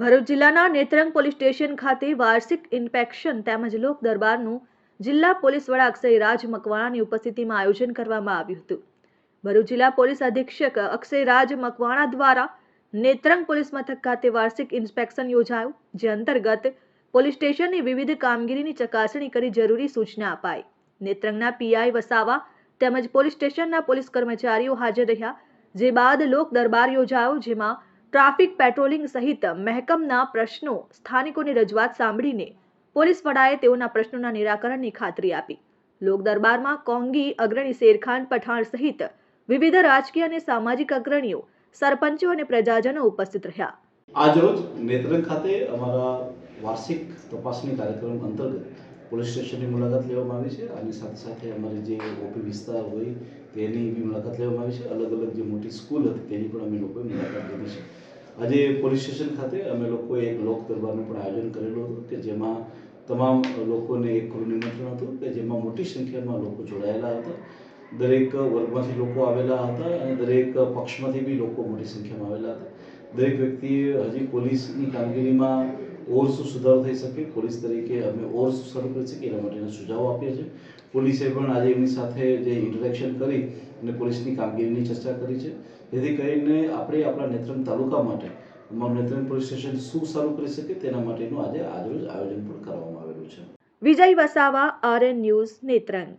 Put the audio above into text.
ભરૂચ જિલ્લાના Netrang police station ખાતે વાર્ષિક ઇન્સ્પેક્શન તેમજ લોક દરબારનું જિલ્લા પોલીસ વડા અક્ષય રાજ મકવાણાની ઉપસ્થિતિમાં આયોજન કરવામાં આવ્યું હતું. ભરૂચ જિલ્લા પોલીસ અધિક્ષક અક્ષય રાજ મકવાણા દ્વારા નેત્રંગ પોલીસ મથક ખાતે વાર્ષિક ઇન્સ્પેક્શન યોજાયું, જે અંતર્ગત પોલીસ સ્ટેશનની વિવિધ કામગીરીની ચકાસણી કરી જરૂરી સૂચના અપાઈ. નેત્રંગના પીઆઈ વસાવા તેમજ પોલીસ સ્ટેશનના પોલીસ કર્મચારીઓ હાજર રહ્યા, જે બાદ લોક દરબાર યોજાયો, જેમાં ટ્રાફિક પેટ્રોલિંગ સહિત મહેકમના પ્રશ્નો સ્થાનિકોની રજૂઆત સાંભળીને પોલીસ વડાએ તેઓના પ્રશ્નોના નિરાકરણની ખાતરી આપી. લોક દરબારમાં કોંગી અગ્રણી શેરખાન પઠાણ સહિત વિવિધ રાજકીય અને સામાજિક અગ્રણીઓ, સરપંચો અને પ્રજાજનો ઉપસ્થિત રહ્યા. આજરોજ નેત્રંગ ખાતે અમારા વાર્ષિક તપાસણી કાર્યક્રમ અંતર્ગત પોલીસ સ્ટેશનની મુલાકાત લેવામાં આવી છે. અને સાથે સાથે અમારી જે ઓપી વિસ્તાર હોય, તેની બી મુલાકાત લેવામાં આવી છે. અલગ અલગ જે મોટી સ્કૂલ હતી, તેની પણ અમે લોકોએ મુલાકાત લીધી છે. આજે પોલીસ સ્ટેશન ખાતે અમે લોકોએ એક લોક દરબારનું પણ આયોજન કરેલું હતું કે જેમાં તમામ લોકોને એક ખુલ્લું નિમંત્રણ હતું કે જેમાં મોટી સંખ્યામાં લોકો જોડાયેલા હતા. દરેક વર્ગમાંથી લોકો આવેલા હતા અને દરેક પક્ષમાંથી બી લોકો મોટી સંખ્યામાં આવેલા હતા. દરેક વ્યક્તિએ હજી પોલીસની કામગીરીમાં ઓર શું સુધારો થઈ શકે? પોલીસ તરીકે અમે ઓર શું સારું કરી શકીએ એના માટેના સુઝાવો આપ્યા છે પોલીસે પણ આજે એમની સાથે જે ઇન્ટરેક્શન કરી અને પોલીસની કામગીરીની ચર્ચા કરી છે. જેથી કરીને આપણે આપણા નેત્રંગ તાલુકા માટે, અમારું નેત્રંગ પોલીસ સ્ટેશન શું સારું કરી શકે તેના માટેનું આજે આજરોજ આયોજન પણ કરવામાં આવેલું છે. Vijay Vasava RN news Netrang.